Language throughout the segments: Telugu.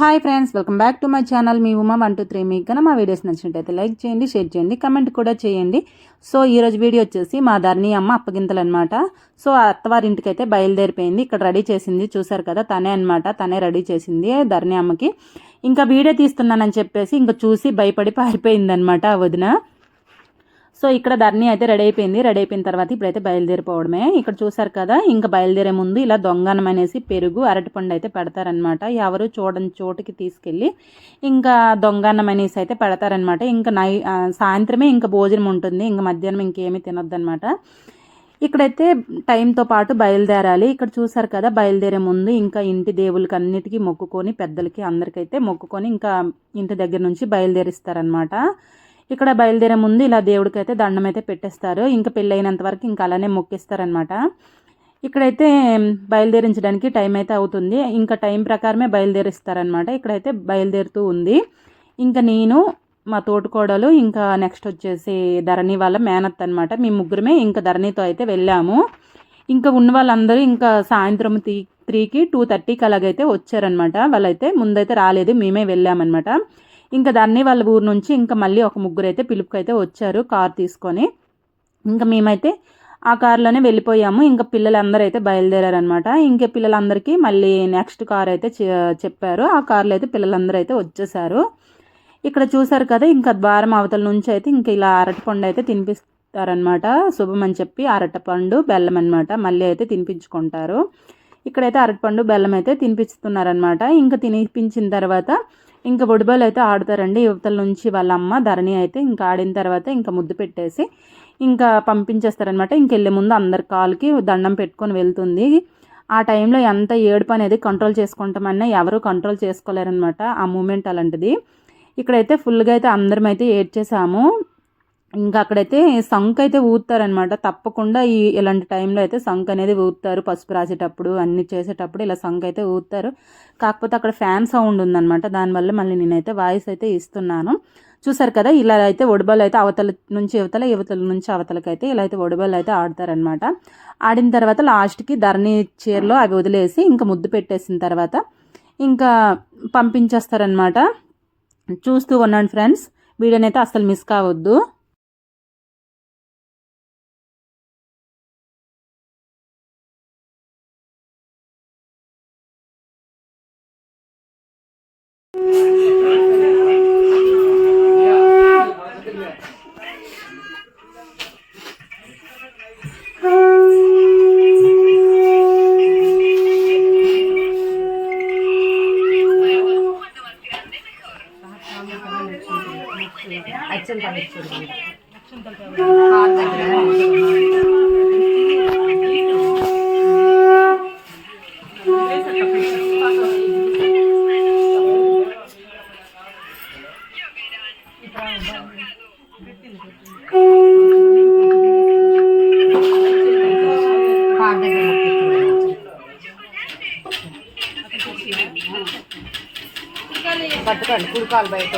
Hi friends welcome back to my channel me Uma one two three మీకు కన్నా మా వీడియోస్ నచ్చినట్టయితే లైక్ చేయండి షేర్ చేయండి కమెంట్ కూడా చేయండి. సో ఈరోజు వీడియో వచ్చేసి మా ధర్ని అమ్మ అప్పగింతలు అనమాట సో అత్తవారింటికి అయితే బయలుదేరిపోయింది. ఇక్కడ రెడీ చేసింది చూసారు కదా తనే అనమాట తనే రెడీ చేసింది ధర్ని అమ్మకి. ఇంకా వీడియో తీస్తున్నానని చెప్పేసి ఇంకా చూసి భయపడి పారిపోయింది అనమాట వదిన. సో ఇక్కడ ధరణి అయితే రెడీ అయిపోయింది. రెడీ అయిపోయిన తర్వాత ఇప్పుడైతే బయలుదేరిపోవడమే. ఇక్కడ చూసారు కదా ఇంకా బయలుదేరే ముందు ఇలా దొంగనం అనేసి పెరుగు అరటిపండు అయితే పెడతారనమాట ఎవరు చూడని చోటుకి తీసుకెళ్ళి ఇంకా దొంగన్నం అనేసి అయితే పెడతారనమాట ఇంకా నై సాయంత్రమే ఇంకా భోజనం ఉంటుంది. ఇంకా మధ్యాహ్నం ఇంకేమీ తినొద్దనమాట ఇక్కడైతే టైంతో పాటు బయలుదేరాలి. ఇక్కడ చూసారు కదా బయలుదేరే ముందు ఇంకా ఇంటి దేవులకి అన్నిటికీ మొక్కుకొని పెద్దలకి అందరికైతే మొక్కుకొని ఇంకా ఇంటి దగ్గర నుంచి బయలుదేరిస్తారనమాట ఇక్కడ బయలుదేరే ముందు ఇలా దేవుడికి అయితే దండం అయితే పెట్టేస్తారు. ఇంకా పెళ్ళైనంత వరకు ఇంకా అలానే మొక్కిస్తారనమాట ఇక్కడైతే బయలుదేరించడానికి టైం అయితే అవుతుంది. ఇంకా టైం ప్రకారమే బయలుదేరిస్తారనమాట ఇక్కడైతే బయలుదేరుతూ ఉంది. ఇంకా నేను మా తోటికోడలు ఇంకా నెక్స్ట్ వచ్చేసి ధరణి వాళ్ళ మేనత్ అనమాట మేము ముగ్గురమే ఇంకా ధరణితో అయితే వెళ్ళాము. ఇంకా ఉన్న వాళ్ళందరూ ఇంకా సాయంత్రం త్రీ త్రీకి టూ థర్టీకి అలాగైతే వచ్చారనమాట వాళ్ళైతే ముందైతే రాలేదు. మేమే వెళ్ళామన్నమాట. ఇంకా దాన్ని వాళ్ళ ఊరు నుంచి ఇంకా మళ్ళీ ఒక ముగ్గురు అయితే పిలుపుకైతే వచ్చారు కార్ తీసుకొని. ఇంకా మేమైతే ఆ కార్లోనే వెళ్ళిపోయాము. ఇంకా పిల్లలందరూ అయితే బయలుదేరారనమాట ఇంకా పిల్లలందరికీ మళ్ళీ నెక్స్ట్ కార్ అయితే చెప్పారు. ఆ కార్లో అయితే పిల్లలందరూ అయితే వచ్చేసారు. ఇక్కడ చూసారు కదా ఇంకా ద్వారం అవతల నుంచి అయితే ఇంకా ఇలా అరటిపండు అయితే తినిపిస్తారనమాట శుభం అని చెప్పి అరటిపండు బెల్లం అనమాట మళ్ళీ అయితే తినిపించుకుంటారు. ఇక్కడైతే అరటిపండు బెల్లం అయితే తినిపిస్తున్నారనమాట ఇంకా తినిపించిన తర్వాత ఇంకా ఒడిబాలు అయితే ఆడతారండి. యువతల నుంచి వాళ్ళ అమ్మ ధరణి అయితే ఇంకా ఆడిన తర్వాత ఇంకా ముద్దు పెట్టేసి ఇంకా పంపించేస్తారనమాట ఇంకెళ్ళే ముందు అందరి కాలుకి దండం పెట్టుకొని వెళ్తుంది. ఆ టైంలో ఎంత ఏడుపు అనేది కంట్రోల్ చేసుకుంటామన్నా ఎవరు కంట్రోల్ చేసుకోలేరనమాట ఆ మూమెంట్ అలాంటిది. ఇక్కడైతే ఫుల్గా అయితే అందరం అయితే ఏడ్చేసాము. ఇంకా అక్కడైతే సంక్ అయితే ఊతారనమాట తప్పకుండా ఈ ఇలాంటి టైంలో అయితే సంక్ అనేది ఊతారు పసుపు రాసేటప్పుడు అన్ని చేసేటప్పుడు ఇలా సంక్ అయితే ఊతారు కాకపోతే అక్కడ ఫ్యాన్ సౌండ్ ఉందనమాట దానివల్ల మళ్ళీ నేనైతే వాయిస్ అయితే ఇస్తున్నాను. చూసారు కదా ఇలా అయితే ఒడిబాలు అయితే అవతల నుంచి యువతల యువతల నుంచి అవతలకైతే ఇలా అయితే ఒడిబాలు అయితే ఆడతారనమాట ఆడిన తర్వాత లాస్ట్కి ధరణి చీరలో అవి వదిలేసి ఇంకా ముద్దు పెట్టేసిన తర్వాత ఇంకా పంపించేస్తారనమాట చూస్తూ ఉన్నాను ఫ్రెండ్స్ వీడియోనైతే అయితే అస్సలు మిస్ కావద్దు. అచ్చం తగ్గించండి Thank you. పట్టుకోండి కుడుకాలు బయట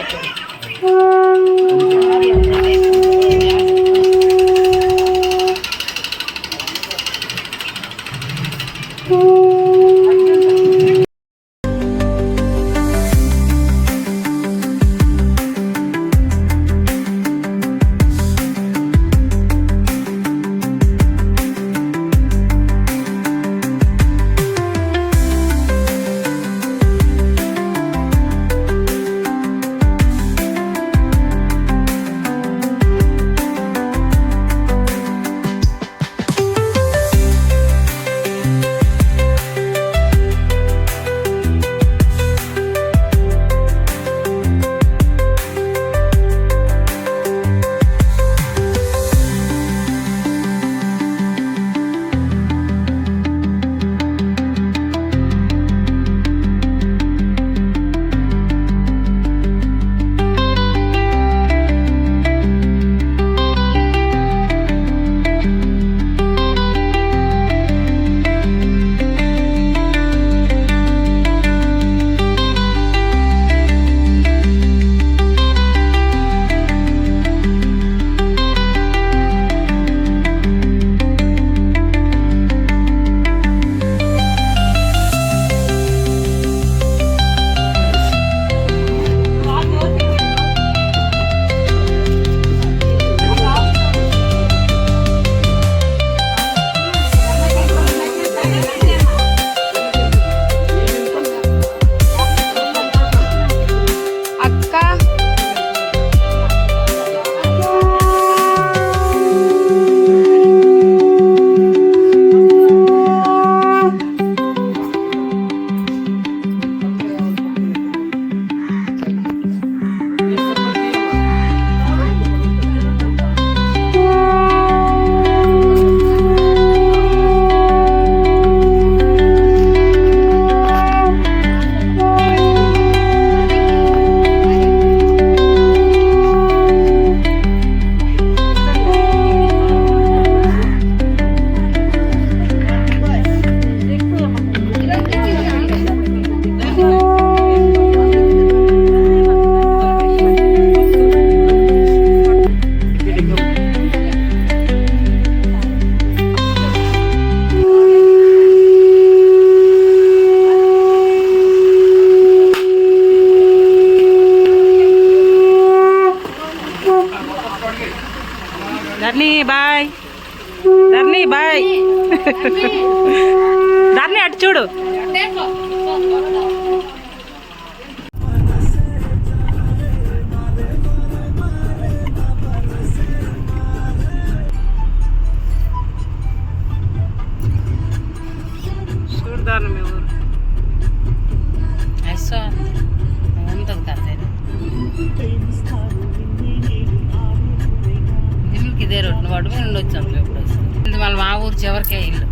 ధర్ని బాయ్. ధర్ని బాయ్. ధర్ని అటు చూడు. ఇల్లు.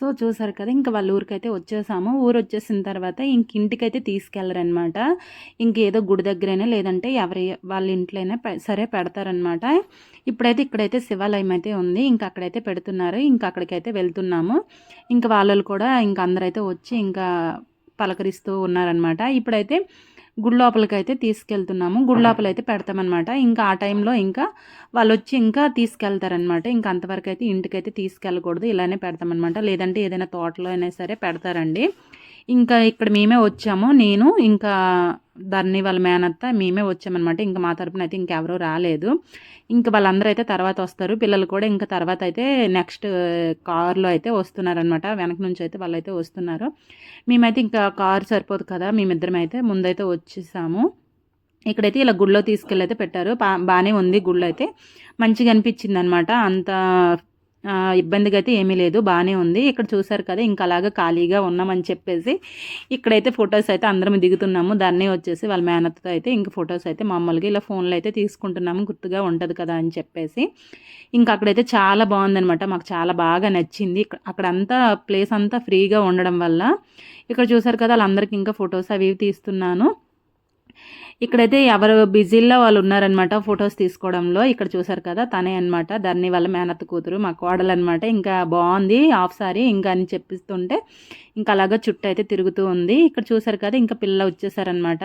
సో చూసారు కదా ఇంకా వాళ్ళ ఊరికైతే వచ్చేసాము. ఊరు వచ్చేసిన తర్వాత ఇంక ఇంటికైతే తీసుకెళ్ళరనమాట ఇంకేదో గుడి దగ్గరైనా లేదంటే ఎవరి వాళ్ళ ఇంట్లోనే పె- సరే పెడతారనమాట ఇప్పుడైతే ఇక్కడైతే శివాలయం అయితే ఉంది. ఇంకా అక్కడైతే పెడుతున్నారు. ఇంకా అక్కడికైతే వెళ్తున్నాము. ఇంకా వాళ్ళు కూడా ఇంకా అందరైతే వచ్చి ఇంకా పలకరిస్తూ ఉన్నారనమాట ఇప్పుడైతే గుడి లోపలికి అయితే తీసుకెళ్తున్నాము. గుడి లోపల అయితే పెడతామన్నమాట. ఇంకా ఆ టైంలో ఇంకా వాళ్ళు వచ్చి ఇంకా తీసుకెళ్తారనమాట ఇంకా అంతవరకు అయితే ఇంటికైతే తీసుకెళ్ళకూడదు. ఇలానే పెడతామన్నమాట. లేదంటే ఏదైనా తోటలో అయినా సరే పెడతారండి. ఇంకా ఇక్కడ మేమే వచ్చాము. నేను ఇంకా దాన్ని వాళ్ళ మేనత్త మేమే వచ్చామన్నమాట. ఇంకా మా తరపున అయితే ఇంకెవరూ రాలేదు. ఇంకా వాళ్ళందరూ అయితే తర్వాత వస్తారు. పిల్లలు కూడా ఇంకా తర్వాత అయితే నెక్స్ట్ కార్లో అయితే వస్తున్నారనమాట వెనక నుంచి అయితే వాళ్ళు అయితే వస్తున్నారు. మేమైతే ఇంకా కారు సరిపోదు కదా మేమిద్దరం అయితే ముందైతే వచ్చేసాము. ఇక్కడైతే ఇలా గుళ్ళో తీసుకెళ్ళి అయితే పెట్టారు. బాగానే ఉంది గుళ్ళు అయితే మంచిగా అనిపించింది అనమాట అంత ఇబ్బందిగా అయితే ఏమీ లేదు బాగానే ఉంది. ఇక్కడ చూసారు కదా ఇంకా అలాగా ఖాళీగా ఉన్నామని చెప్పేసి ఇక్కడైతే ఫొటోస్ అయితే అందరం దిగుతున్నాము. దాన్నే వచ్చేసి వాళ్ళ మేనత్తో అయితే ఇంక ఫొటోస్ అయితే మామూలుగా ఇలా ఫోన్లో అయితే తీసుకుంటున్నాము. గుర్తుగా ఉంటుంది కదా అని చెప్పేసి. ఇంకా అక్కడైతే చాలా బాగుందనమాట మాకు చాలా బాగా నచ్చింది. ఇక్కడ అక్కడంతా ప్లేస్ అంతా ఫ్రీగా ఉండడం వల్ల. ఇక్కడ చూసారు కదా వాళ్ళందరికీ ఇంకా ఫొటోస్ అవి ఇవి తీస్తున్నాను. ఇక్కడైతే ఎవరు బిజీల్లో వాళ్ళు ఉన్నారనమాట ఫొటోస్ తీసుకోవడంలో. ఇక్కడ చూసారు కదా తనే అనమాట ధర్ని వాళ్ళ మేనత్ కూతురు మా కోడలు అనమాట ఇంకా బాగుంది హాఫ్ సారీ ఇంకా అని చెప్పిస్తుంటే ఇంకా అలాగా చుట్టూ అయితే తిరుగుతూ ఉంది. ఇక్కడ చూసారు కదా ఇంకా పిల్ల వచ్చేసారనమాట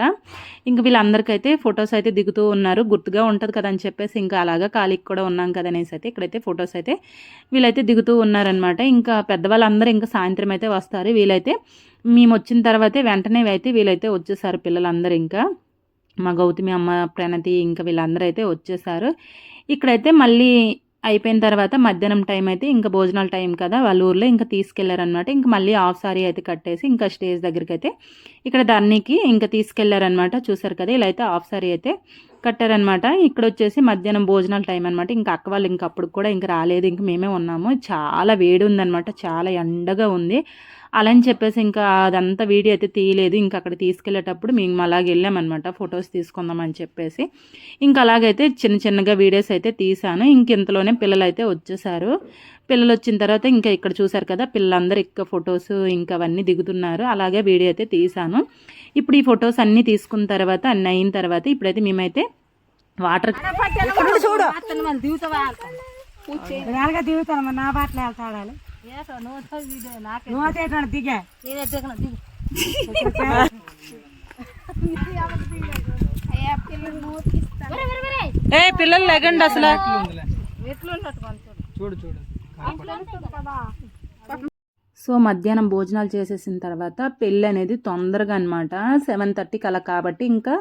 ఇంకా వీళ్ళందరికైతే ఫొటోస్ అయితే దిగుతూ ఉన్నారు. గుర్తుగా ఉంటుంది కదా అని చెప్పేసి ఇంకా అలాగా ఖాళీకి కూడా ఉన్నాం కదా అనేసి అయితే ఇక్కడైతే ఫొటోస్ అయితే వీళ్ళైతే దిగుతూ ఉన్నారనమాట ఇంకా పెద్దవాళ్ళందరూ ఇంకా సాయంత్రం అయితే వస్తారు. వీళ్ళైతే మేము వచ్చిన తర్వాతే వెంటనే అయితే వీళ్ళైతే వచ్చేసారు పిల్లలందరూ ఇంకా. మా గౌతమి అమ్మ ప్రణతి ఇంకా వీళ్ళందరూ అయితే వచ్చేసారు. ఇక్కడైతే మళ్ళీ అయిపోయిన తర్వాత మధ్యాహ్నం టైం అయితే ఇంకా భోజనాల టైం కదా వాళ్ళ ఊర్లో ఇంకా తీసుకెళ్ళారనమాట ఇంకా మళ్ళీ హాఫ్ సారీ అయితే కట్టేసి ఇంకా స్టేజ్ దగ్గరికి అయితే ఇక్కడ దానికి ఇంకా తీసుకెళ్ళారనమాట చూసారు కదా ఇలా అయితే హాఫ్ సారీ అయితే కట్టారనమాట ఇక్కడ వచ్చేసి మధ్యాహ్నం భోజనాల టైం అనమాట ఇంకా అక్క వాళ్ళు ఇంకా అప్పుడు కూడా ఇంకా రాలేదు. ఇంక మేమే ఉన్నాము. చాలా వేడి ఉందనమాట చాలా ఎండగా ఉంది. అలా అని చెప్పేసి ఇంకా అదంతా వీడియో అయితే తీయలేదు. ఇంకా అక్కడ తీసుకెళ్ళేటప్పుడు మేము అలాగే వెళ్ళామన్నమాట. ఫొటోస్ తీసుకుందాం అని చెప్పేసి. ఇంకా అలాగైతే చిన్న చిన్నగా వీడియోస్ అయితే తీసాను ఇంక ఇంతలోనే పిల్లలు అయితే వచ్చేసారు. పిల్లలు వచ్చిన తర్వాత ఇంకా ఇక్కడ చూసారు కదా పిల్లలందరూ ఇంకా ఫొటోస్ ఇంకా అవన్నీ దిగుతున్నారు. అలాగే వీడియో అయితే తీసాను ఇప్పుడు ఈ ఫొటోస్ అన్నీ తీసుకున్న తర్వాత అన్నీ అయిన తర్వాత ఇప్పుడైతే మేమైతే వాటర్ చూడు. దిగుతాను నా బాటలు వెళ్తాడాలి నువ్వు అదేటండి దిగా. ఏ పిల్లలు లెగండి అసలు. 安装这个吧。సో మధ్యాహ్నం భోజనాలు చేసేసిన తర్వాత పెళ్ళి అనేది తొందరగా అనమాట సెవెన్ థర్టీకి అలా కాబట్టి ఇంకా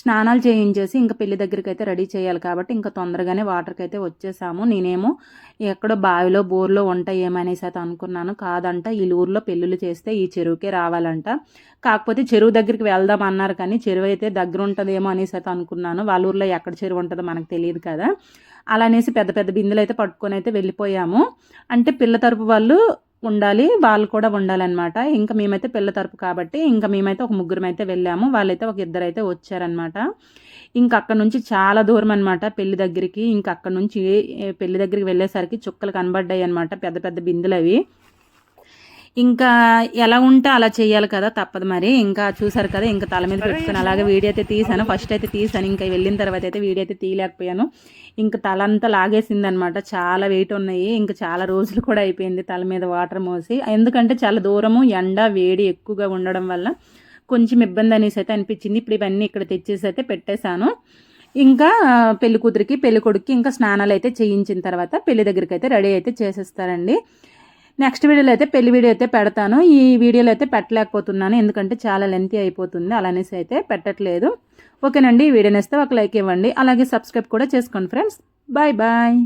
స్నానాలు చేయించేసి ఇంకా పెళ్ళి దగ్గరికి అయితే రెడీ చేయాలి కాబట్టి ఇంకా తొందరగానే వాటర్కి అయితే వచ్చేసాము. నేనేమో ఎక్కడో బావిలో బోర్లో ఉంటాయేమనేసి అయితే అనుకున్నాను. కాదంట ఈ ఊర్లో పెళ్ళిళ్ళు చేస్తే ఈ చెరువుకే రావాలంట. కాకపోతే చెరువు దగ్గరికి వెళ్దాం అన్నారు కానీ చెరువు అయితే దగ్గర ఉంటుందేమో అనేసి అయితే అనుకున్నాను. వాళ్ళ ఊర్లో ఎక్కడ చెరువు ఉంటుందో మనకు తెలియదు కదా. అలా అనేసి పెద్ద పెద్ద బిందెలు అయితే పట్టుకొని అయితే వెళ్ళిపోయాము. అంటే పిల్ల తరపు వాళ్ళు ఉండాలి వాళ్ళు కూడా ఉండాలన్నమాట. ఇంకా మేమైతే పిల్ల తరపు కాబట్టి ఇంకా మేమైతే ఒక ముగ్గురం అయితే వెళ్ళాము. వాళ్ళైతే ఒక ఇద్దరు అయితే వచ్చారనమాట ఇంకా అక్కడ నుంచి చాలా దూరం అనమాట పెళ్ళి దగ్గరికి. ఇంకా అక్కడ నుంచి పెళ్ళి దగ్గరికి వెళ్ళేసరికి చుక్కలు కనబడ్డాయి అనమాట పెద్ద పెద్ద బిందులు అవి ఇంకా ఎలా ఉంటే అలా చేయాలి కదా తప్పదు మరి. ఇంకా చూసారు కదా ఇంకా తల మీద పెట్టుకుని అలాగే వీడియో అయితే తీసాను ఫస్ట్ అయితే తీసాను ఇంకా వెళ్ళిన తర్వాత అయితే వీడియో అయితే తీయలేకపోయాను. ఇంకా తల అంతా లాగేసింది అనమాట చాలా వెయిట్ ఉన్నాయి. ఇంకా చాలా రోజులు కూడా అయిపోయింది తల మీద వాటర్ మోసి. ఎందుకంటే చాలా దూరము ఎండ వేడి ఎక్కువగా ఉండడం వల్ల కొంచెం ఇబ్బంది అనేసి అయితే అనిపించింది. ఇప్పుడు ఇవన్నీ ఇక్కడ తెచ్చేసి అయితే పెట్టేశాను. ఇంకా పెళ్ళి కూతురికి పెళ్ళి కొడుక్కి ఇంకా స్నానాలు అయితే చేయించిన తర్వాత పెళ్ళి దగ్గరికి అయితే రెడీ అయితే చేసేస్తారండి. నెక్స్ట్ వీడియోలో అయితే పెళ్ళి వీడియో అయితే పెడతాను. ఈ వీడియోలో అయితే పెట్టలేకపోతున్నాను. ఎందుకంటే చాలా లెంతీ అయిపోతుంది. అలానేసి అయితే పెట్టట్లేదు. ఓకేనండి. ఈ వీడియో నేస్తే ఒక లైక్ ఇవ్వండి. అలాగే సబ్స్క్రైబ్ కూడా చేసుకోండి ఫ్రెండ్స్ బాయ్ బాయ్